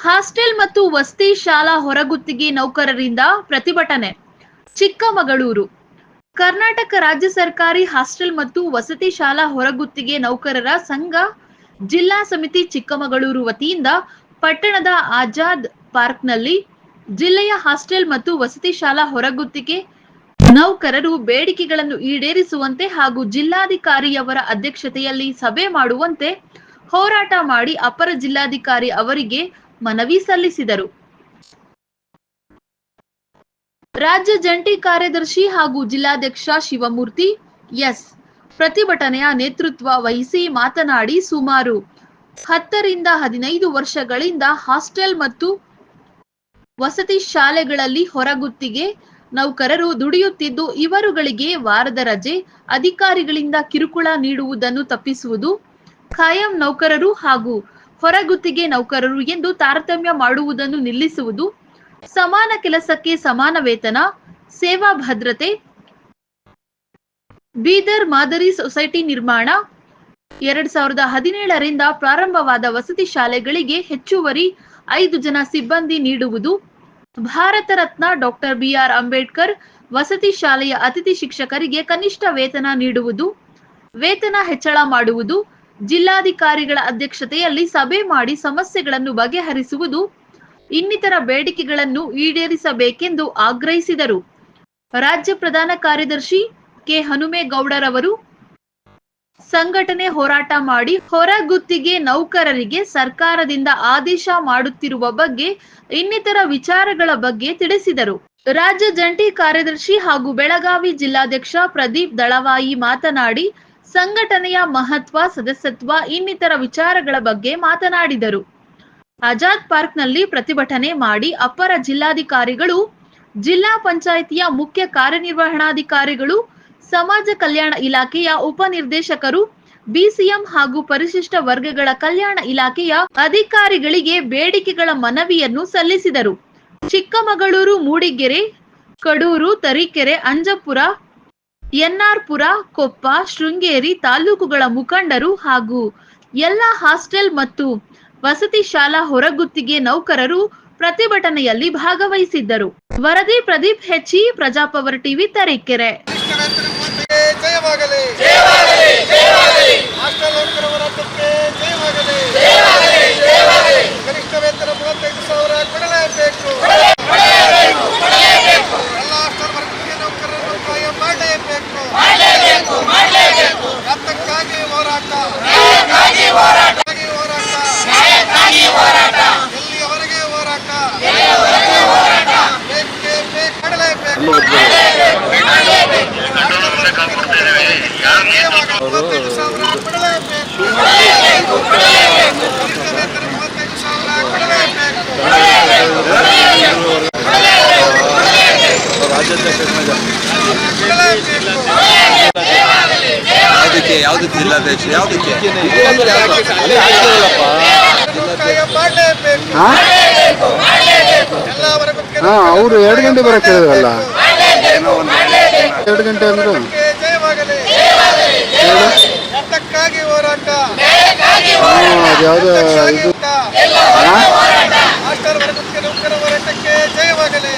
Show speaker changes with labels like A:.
A: Hostel ಮತ್ತು ವಸತಿ ಶಾಲಾ ಹೊರಗುತ್ತಿಗೆ ನೌಕರರಿಂದ ಪ್ರತಿಭಟನೆ. ಚಿಕ್ಕಮಗಳೂರು. ಕರ್ನಾಟಕ ರಾಜ್ಯ ಸರ್ಕಾರಿ ಹಾಸ್ಟೆಲ್ ಮತ್ತು ವಸತಿ ಶಾಲಾ ಹೊರಗುತ್ತಿಗೆ ನೌಕರರ ಸಂಘ, ಜಿಲ್ಲಾ ಸಮಿತಿ ಚಿಕ್ಕಮಗಳೂರು ವತಿಯಿಂದ ಪಟ್ಟಣದ ಆಜಾದ್ ಪಾರ್ಕ್ನಲ್ಲಿ ಜಿಲ್ಲೆಯ ಹಾಸ್ಟೆಲ್ ಮತ್ತು ವಸತಿ ಶಾಲಾ ಹೊರಗುತ್ತಿಗೆ ನೌಕರರು ಬೇಡಿಕೆಗಳನ್ನು ಈಡೇರಿಸುವಂತೆ ಹಾಗೂ ಜಿಲ್ಲಾಧಿಕಾರಿಯವರ ಅಧ್ಯಕ್ಷತೆಯಲ್ಲಿ ಸಭೆ ಮಾಡುವಂತೆ ಹೋರಾಟ ಮಾಡಿ ಅಪರ ಜಿಲ್ಲಾಧಿಕಾರಿ ಅವರಿಗೆ ಮನವಿ ಸಲ್ಲಿಸಿದರು. ರಾಜ್ಯ ಜಂಟಿ ಕಾರ್ಯದರ್ಶಿ ಹಾಗೂ ಜಿಲ್ಲಾಧ್ಯಕ್ಷ ಶಿವಮೂರ್ತಿ ಎಸ್. ಪ್ರತಿಭಟನೆಯ ನೇತೃತ್ವ ವಹಿಸಿ ಮಾತನಾಡಿ ಸುಮಾರು ಹತ್ತರಿಂದ ಹದಿನೈದು ವರ್ಷಗಳಿಂದ ಹಾಸ್ಟೆಲ್ ಮತ್ತು ವಸತಿ ಶಾಲೆಗಳಲ್ಲಿ ಹೊರಗುತ್ತಿಗೆ ನೌಕರರು ದುಡಿಯುತ್ತಿದ್ದು, ಇವರುಗಳಿಗೆ ವಾರದ ರಜೆ, ಅಧಿಕಾರಿಗಳಿಂದ ಕಿರುಕುಳ ನೀಡುವುದನ್ನು ತಪ್ಪಿಸುವುದು, ಖಾಯಂ ನೌಕರರು ಹಾಗೂ ಹೊರಗುತ್ತಿಗೆ ನೌಕರರು ಎಂದು ತಾರತಮ್ಯ ಮಾಡುವುದನ್ನು ನಿಲ್ಲಿಸುವುದು, ಸಮಾನ ಕೆಲಸಕ್ಕೆ ಸಮಾನ ವೇತನ, ಸೇವಾ ಭದ್ರತೆ, ಬೀದರ್ ಮಾದರಿ ಸೊಸೈಟಿ ನಿರ್ಮಾಣ, ಎರಡ್ ಸಾವಿರದ ಹದಿನೇಳರಿಂದ ಪ್ರಾರಂಭವಾದ ವಸತಿ ಶಾಲೆಗಳಿಗೆ ಹೆಚ್ಚುವರಿ ಐದು ಜನ ಸಿಬ್ಬಂದಿ ನೀಡುವುದು, ಭಾರತ ರತ್ನ ಡಾಕ್ಟರ್ ಬಿಆರ್ ಅಂಬೇಡ್ಕರ್ ವಸತಿ ಶಾಲೆಯ ಅತಿಥಿ ಶಿಕ್ಷಕರಿಗೆ ಕನಿಷ್ಠ ವೇತನ ನೀಡುವುದು, ವೇತನ ಹೆಚ್ಚಳ ಮಾಡುವುದು ಜಿಲ್ಲಾಧಿಕಾರಿಗಳ ಅಧ್ಯಕ್ಷತೆಯಲ್ಲಿ ಸಭೆ ಮಾಡಿ ಸಮಸ್ಯೆಗಳನ್ನು ಬಗೆಹರಿಸುವುದು, ಇನ್ನಿತರ ಬೇಡಿಕೆಗಳನ್ನು ಈಡೇರಿಸಬೇಕೆಂದು ಆಗ್ರಹಿಸಿದರು. ರಾಜ್ಯ ಪ್ರಧಾನ ಕಾರ್ಯದರ್ಶಿ ಕೆ. ಹನುಮೇಗೌಡರವರು ಸಂಘಟನೆ ಹೋರಾಟ ಮಾಡಿ ಹೊರಗುತ್ತಿಗೆ ನೌಕರರಿಗೆ ಸರ್ಕಾರದಿಂದ ಆದೇಶ ಮಾಡುತ್ತಿರುವ ಬಗ್ಗೆ, ಇನ್ನಿತರ ವಿಚಾರಗಳ ಬಗ್ಗೆ ತಿಳಿಸಿದರು. ರಾಜ್ಯ ಜಂಟಿ ಕಾರ್ಯದರ್ಶಿ ಹಾಗೂ ಬೆಳಗಾವಿ ಜಿಲ್ಲಾಧ್ಯಕ್ಷ ಪ್ರದೀಪ್ ದಳವಾಯಿ ಮಾತನಾಡಿ ಸಂಘಟನೆಯ ಮಹತ್ವ, ಸದಸ್ಯತ್ವ, ಇನ್ನಿತರ ವಿಚಾರಗಳ ಬಗ್ಗೆ ಮಾತನಾಡಿದರು. ಆಜಾದ್ ಪಾರ್ಕ್ನಲ್ಲಿ ಪ್ರತಿಭಟನೆ ಮಾಡಿ ಅಪರ ಜಿಲ್ಲಾಧಿಕಾರಿಗಳು, ಜಿಲ್ಲಾ ಪಂಚಾಯಿತಿಯ ಮುಖ್ಯ ಕಾರ್ಯನಿರ್ವಹಣಾಧಿಕಾರಿಗಳು, ಸಮಾಜ ಕಲ್ಯಾಣ ಇಲಾಖೆಯ ಉಪನಿರ್ದೇಶಕರು, ಬಿಸಿಎಂ ಹಾಗೂ ಪರಿಶಿಷ್ಟ ವರ್ಗಗಳ ಕಲ್ಯಾಣ ಇಲಾಖೆಯ ಅಧಿಕಾರಿಗಳಿಗೆ ಬೇಡಿಕೆಗಳ ಮನವಿಯನ್ನು ಸಲ್ಲಿಸಿದರು. ಚಿಕ್ಕಮಗಳೂರು, ಮೂಡಿಗೆರೆ, ಕಡೂರು, ತರೀಕೆರೆ, ಅಂಜಪುರ ಎನ್ಆರ್ಪುರ, ಕೊಪ್ಪ, ಶೃಂಗೇರಿ ತಾಲೂಕುಗಳ ಮುಖಂಡರು ಹಾಗೂ ಎಲ್ಲ ಹಾಸ್ಟೆಲ್ ಮತ್ತು ವಸತಿ ಶಾಲಾ ಹೊರಗುತ್ತಿಗೆ ನೌಕರರು ಪ್ರತಿಭಟನೆಯಲ್ಲಿ ಭಾಗವಹಿಸಿದ್ದರು. ವರದಿ ಪ್ರದೀಪ್ ಹೆಚ್ಚಿ ಪ್ರಜಾಪವರ್ ಟಿವಿ, ತರೀಕೆರೆ
B: ಜಯವಾಗಲಿ ಹಾಸ್ಟೆಲ್ ನೌಕರ ಹೋರಾಟಕ್ಕೆ ಜಯವಾಗಲಿ ಕನಿಷ್ಠ ವೇತನ ಮೂವತ್ತೈದು ಸಾವಿರ ಕೊಡಲೇಬೇಕು ಎಲ್ಲ ಹಾಸ್ಟೆಲ್ ವರ್ಗಕ್ಕೆ ನೌಕರರನ್ನು ಕಾಯಂ ಮಾಡಲೇಬೇಕು ಯಾತಕ್ಕಾಗಿ ಹೋರಾಟ ಯಾತಕ್ಕಾಗಿ ಹೋರಾಟ ಎಲ್ಲಿಯವರೆಗೆ ಹೋರಾಟ ಬೇಕೇ ಬೇಕು ಮಾಡಲೇಬೇಕು ಕೊಡಲೇಬೇಕು
C: ಯಾವುದಕ್ಕೆ ಯಾವ್ದು ಜಿಲ್ಲಾಧ್ಯಕ್ಷ ಯಾವುದಕ್ಕೆ?
D: ಅವರು ಎರಡು ಗಂಟೆ ಬರಕ್ಕೆ ಹೇಳಿದ್ರಲ್ಲ. ಎರಡು ಗಂಟೆ ಅಂದ್ರು.
B: ಹೋರಾಟ.
D: ಅದ್ಯಾವ್ದೋ ಇದು
B: ಹಾಸ್ಟೆಲ್ ವರ್ಗಕ್ಕೆ ನೌಕರ ಹೋರಾಟಕ್ಕೆ ಜಯವಾಗಲಿ.